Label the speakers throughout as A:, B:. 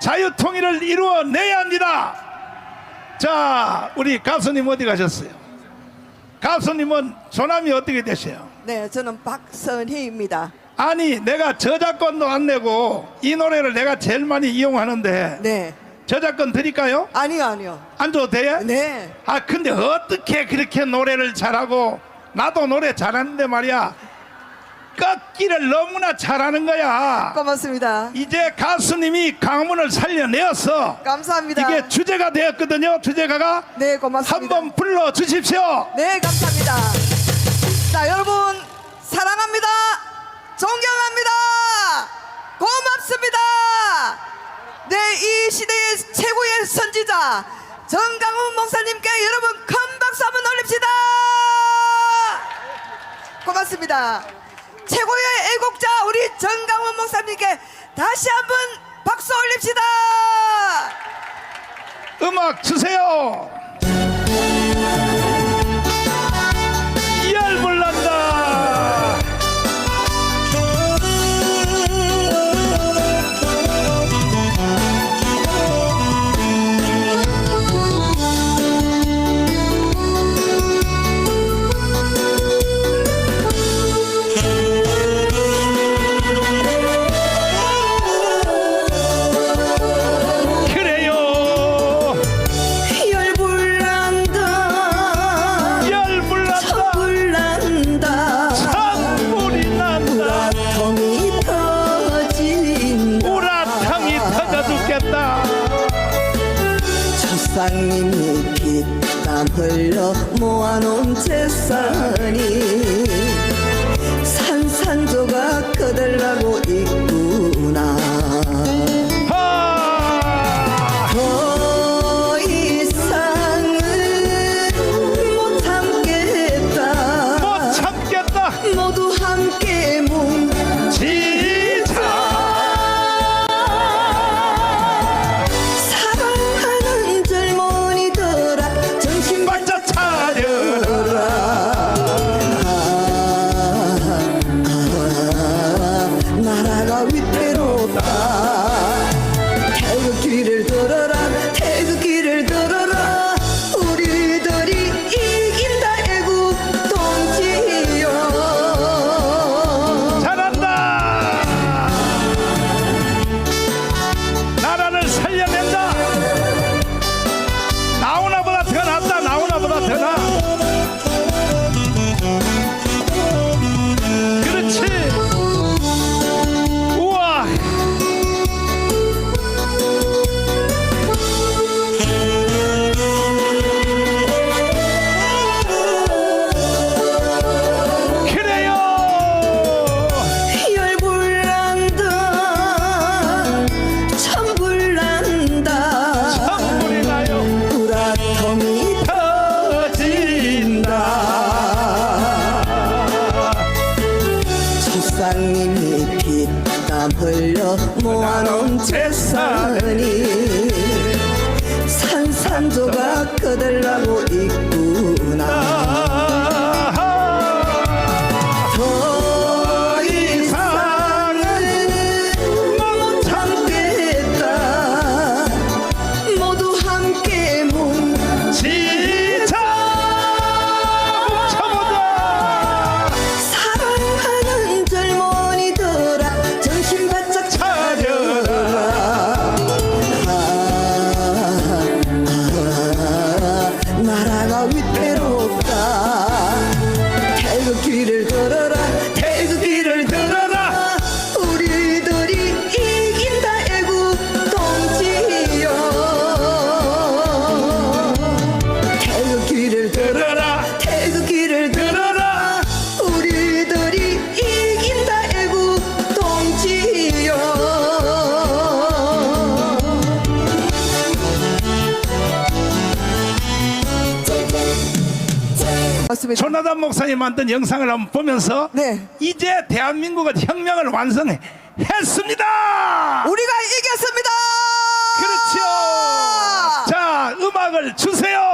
A: 자유통일을 이루어내야 합니다. 자, 우리 가수님 어디 가셨어요? 가수님은 조남이 어떻게 되세요?
B: 네, 저는 박선희입니다.
A: 아니, 내가 저작권도 안 내고 이 노래를 내가 제일 많이 이용하는데
B: 네.
A: 저작권 드릴까요?
B: 아니요, 아니요.
A: 안 줘도 돼요?
B: 네.
A: 아, 근데 어떻게 그렇게 노래를 잘하고 나도 노래 잘하는데 말이야. 꺾기를 너무나 잘하는 거야.
B: 고맙습니다.
A: 이제 가수님이 강문을 살려내었어.
B: 감사합니다.
A: 이게 주제가 되었거든요. 주제가가
B: 네, 고맙습니다.
A: 한번 불러 주십시오.
B: 네, 감사합니다. 자, 여러분 사랑합니다. 존경합니다. 고맙습니다. 네, 이 시대의 최고의 선지자 정강훈 목사님께 여러분 큰 박수 한번 올립시다. 고맙습니다. 최고의 애국자 우리 정강훈 목사님께 다시 한번 박수 올립시다.
A: 음악 주세요.
B: 조상님이 피땀 흘려 모아놓은 재산이 산산조각 거들라고 땀 흘려 모아놓은 재산이 산산조각 거들라고 있구나 태극기를 들어 맞습니다.
A: 조나단 목사님 만든 영상을 한번 보면서
B: 네.
A: 이제 대한민국은 혁명을 완성했습니다.
B: 우리가 이겼습니다.
A: 그렇죠. 자, 음악을 주세요.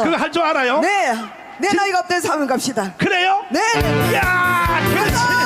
A: 알아요.
B: 그거
A: 할 줄 알아요?
B: 네. 내 나이가 없던 사면 갑시다.
A: 그래요?
B: 네.
A: 야, 네. 그렇지.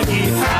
C: Maggie.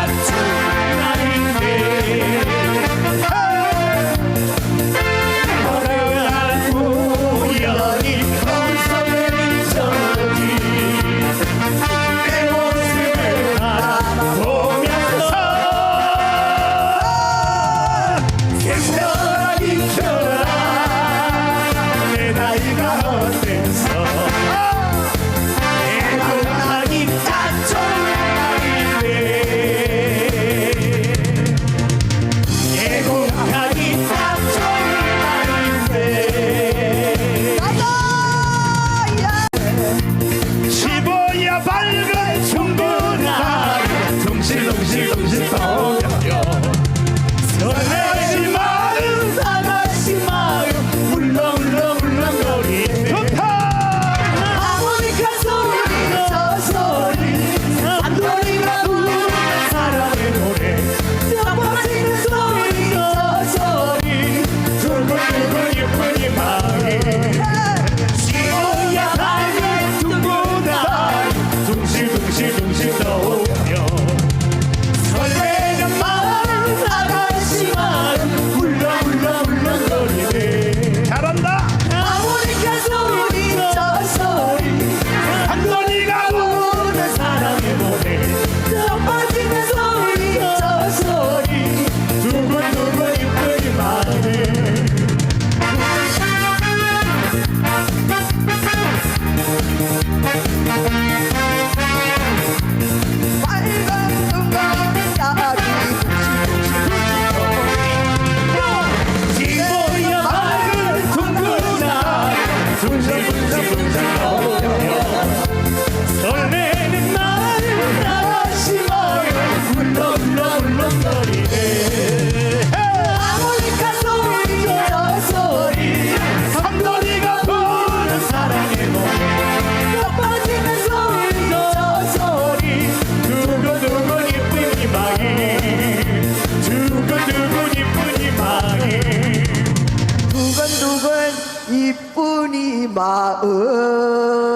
C: bà ơi